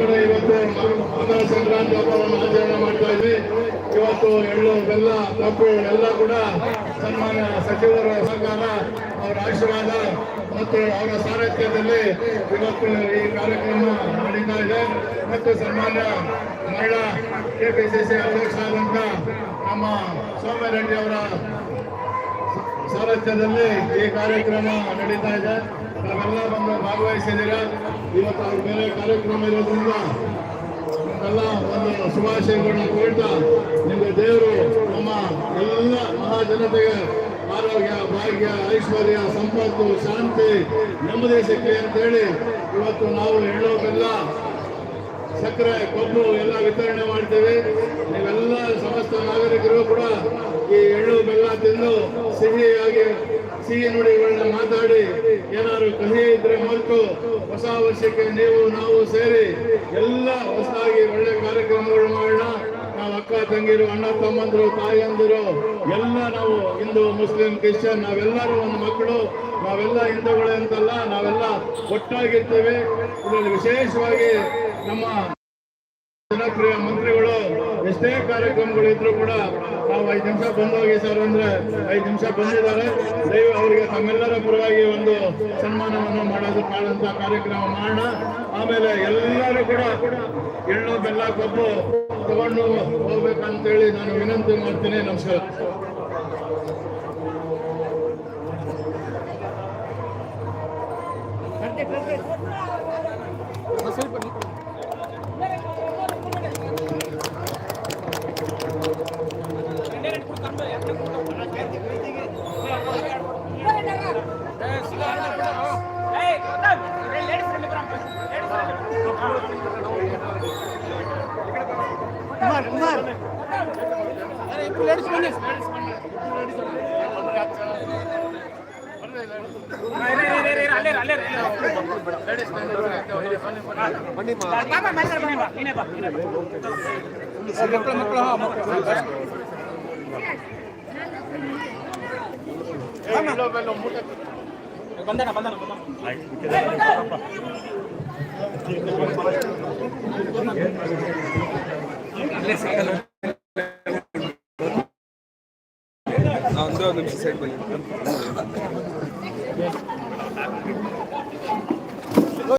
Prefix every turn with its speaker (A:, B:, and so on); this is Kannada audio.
A: ಕಡೆ ಇವತ್ತು ಮಕರ ಸಂಕ್ರಾಂತಿ ಹಬ್ಬವನ್ನು ಆಚರಣೆ ಮಾಡ್ತಾ ಇದ್ವಿ. ಇವತ್ತು ಎಳ್ಳು, ಬೆಲ್ಲ, ಕಬ್ಬು, ಎಲ್ಲ ಕೂಡ ಸನ್ಮಾನ ಸಚಿವರ ಸಹಕಾರ, ಅವರ ಆಶೀರ್ವಾದ ಮತ್ತು ಅವರ ಸಾರಥ್ಯದಲ್ಲಿ ಇವತ್ತು ಈ ಕಾರ್ಯಕ್ರಮ ನಡೀತಾ ಇದೆ. ಮತ್ತು ಸನ್ಮಾನ್ಯ ಮಹಿಳಾ ಕೆಪಿಸಿಸಿ ಅಧ್ಯಕ್ಷರಾದಂಥ ನಮ್ಮ ಸೌಮ್ಯರೆಡ್ಡಿ ಅವರ ಸಾರಥ್ಯದಲ್ಲಿ ಈ ಕಾರ್ಯಕ್ರಮ ನಡೀತಾ ಇದೆ. ನಾವೆಲ್ಲ ಬಂದು ಭಾಗವಹಿಸಿದ್ದೀರಾ? ಇವತ್ತು ಅವ್ರ ಮೇಲೆ ಕಾರ್ಯಕ್ರಮ ಇರೋದ್ರಿಂದ ಎಲ್ಲ ಒಂದು ಶುಭಾಶಯಗಳನ್ನ ಕೇಳ್ತಾ ನಿಮಗೆ ದೇವರು ನಮ್ಮ ಎಲ್ಲ ಮಹಾಜನತೆಗೆ ಆರೋಗ್ಯ, ಭಾಗ್ಯ, ಐಶ್ವರ್ಯ, ಸಂಪತ್ತು, ಶಾಂತಿ, ನೆಮ್ಮದಿ ಅಂತ ಅಂತೇಳಿ ಇವತ್ತು ನಾವು ಹೇಳೋದೆಲ್ಲ ಸಕ್ಕರೆ, ಕೊಬ್ಬು ಎಲ್ಲ ವಿತರಣೆ ಮಾಡ್ತೇವೆ. ನೀವೆಲ್ಲ ಸಮಸ್ತ ನಾಗರಿಕರು ಕೂಡ ಈ ಎಳ್ಳು ತಿಂದು ಸಿಹಿಯಾಗಿ ಸಿಹಿ ನುಡಿಗಳನ್ನ ಮಾತಾಡಿ, ಏನಾದ್ರು ಕಹಿ ಇದ್ರೆ ಮರೆತು ಹೊಸ ವರ್ಷಕ್ಕೆ ನೀವು, ನಾವು ಸೇರಿ ಎಲ್ಲ ಹೊಸದಾಗಿ ಒಳ್ಳೆ ಕಾರ್ಯಕ್ರಮಗಳು ಮಾಡೋಣ. ನಾವು ಅಕ್ಕ ತಂಗಿರು, ಅಣ್ಣ ತಮ್ಮಂದಿರು, ತಾಯಂದಿರು, ಎಲ್ಲ ನಾವು ಹಿಂದೂ, ಮುಸ್ಲಿಂ, ಕ್ರಿಶ್ಚಿಯನ್, ನಾವೆಲ್ಲರೂ ಒಂದು ಮಕ್ಕಳು. ನಾವೆಲ್ಲ ಹಿಂದೂಗಳೇ ಅಂತಲ್ಲ, ನಾವೆಲ್ಲ ಒಟ್ಟಾಗಿರ್ತೇವೆ. ಇದರಲ್ಲಿ ವಿಶೇಷವಾಗಿ ನಮ್ಮ ಜನಪ್ರಿಯ ಮಂತ್ರಿಗಳು, ಎಷ್ಟೇ ಕಾರ್ಯಕ್ರಮಗಳು ಇದ್ರು ಕೂಡ ನಾವು ಐದು ನಿಮಿಷ ಬಂದೋಗಿ ಸರ್ ಅಂದ್ರೆ ಐದು ನಿಮಿಷ ಬಂದಿದ್ದಾರೆ. ದಯವು ಅವರಿಗೆ ತಮ್ಮೆಲ್ಲರ ಪರವಾಗಿ ಒಂದು ಸನ್ಮಾನವನ್ನು ಮಾಡೋದು ಮಾಡುವಂತ ಕಾರ್ಯಕ್ರಮ ಮಾಡೋಣ. ಆಮೇಲೆ ಎಲ್ಲರೂ ಕೂಡ ಎಳ್ಳು, ಬೆಲ್ಲ, ಕಬ್ಬು ತಗೊಂಡು ಹೋಗ್ಬೇಕಂತೇಳಿ ನಾನು ವಿನಂತಿ ಮಾಡ್ತೀನಿ. ನಮಸ್ಕಾರ.
B: ಕುಮಾರ್ ಕುಮಾರ್
C: ಬಂದನ Andrea,
D: non ci sei qui.